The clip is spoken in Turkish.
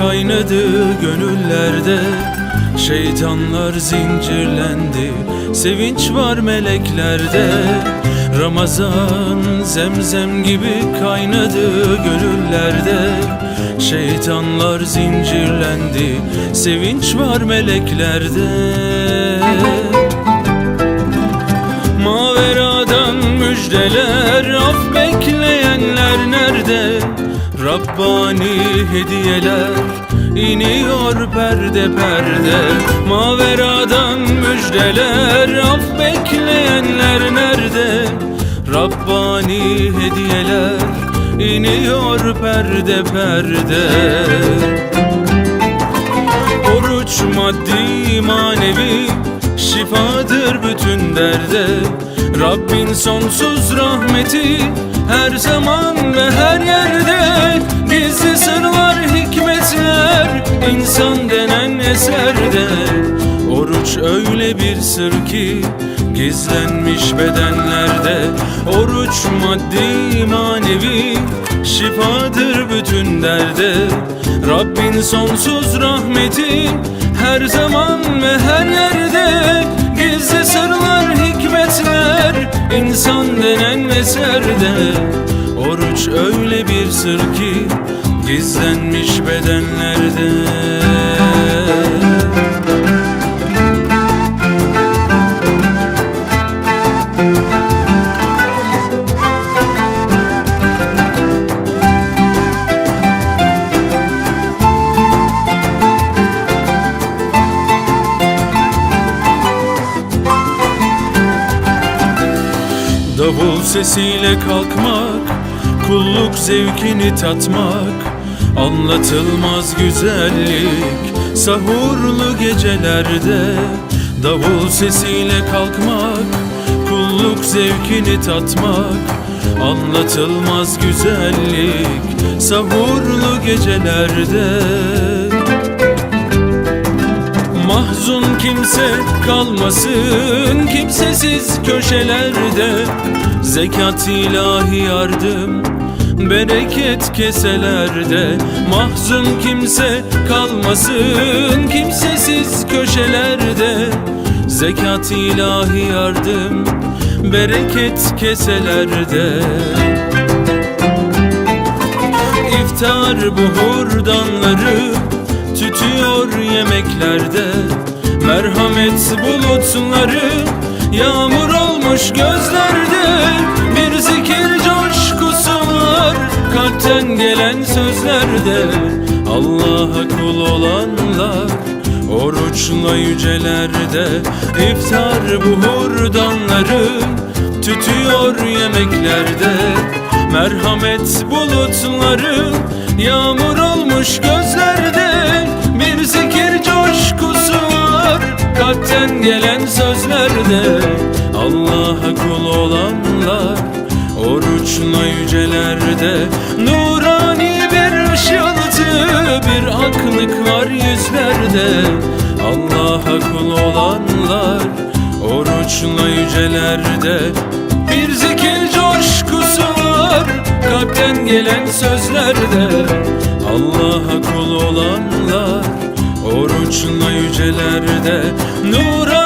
kaynadı gönüllerde. Şeytanlar zincirlendi Sevinç var meleklerde. Ramazan zemzem gibi kaynadı gönüllerde. Şeytanlar zincirlendi Sevinç var meleklerde. Maveradan müjdeler Af bekleyenler nerede Rabbani hediyeler iniyor perde perde. Maveradan müjdeler Af bekleyenler nerede? Rabbani hediyeler iniyor perde perde. Oruç maddi manevi şifadır bütün derde. Rabbin sonsuz rahmeti her zaman ve her yerde Gizli sırlar hikmetler insan denen eserde. Oruç öyle bir sır ki gizlenmiş bedenlerde. Oruç maddi manevi şifadır bütün derde. Rabbin sonsuz rahmeti her zaman ve her yerde. Gizli sırlar hikmetler insan denen eserde. Oruç öyle bir sır ki gizlenmiş bedenlerde Davul sesiyle kalkmak, kulluk zevkini tatmak Anlatılmaz güzellik, sahurlu gecelerde Davul sesiyle kalkmak, kulluk zevkini tatmak Anlatılmaz güzellik, sahurlu gecelerde Mahzun kimse kalmasın kimsesiz köşelerde Zekat ilahi yardım bereket keselerde Mahzun kimse kalmasın kimsesiz köşelerde Zekat ilahi yardım bereket keselerde. İftar buhurdanları tütüyor yemeklerde. Merhamet bulutları yağmur olmuş gözlerde. Bir zikir coşkusu var kalpten gelen sözlerde. Allah'a kul olanlar oruçla yücelerde. İftar buhurdanları tütüyor yemeklerde Merhamet bulutları yağmur olmuş gözlerde. Bir zikir coşkusu var kalpten gelen sözlerde. Allah'a kul olanlar oruçla yücelerde. Nurani bir ışıltı bir aklık var yüzlerde. Allah'a kul olanlar oruçla yücelerde. Bir zikir gelen sözlerde Allah'a kul olanlar oruçla yücelerde Nura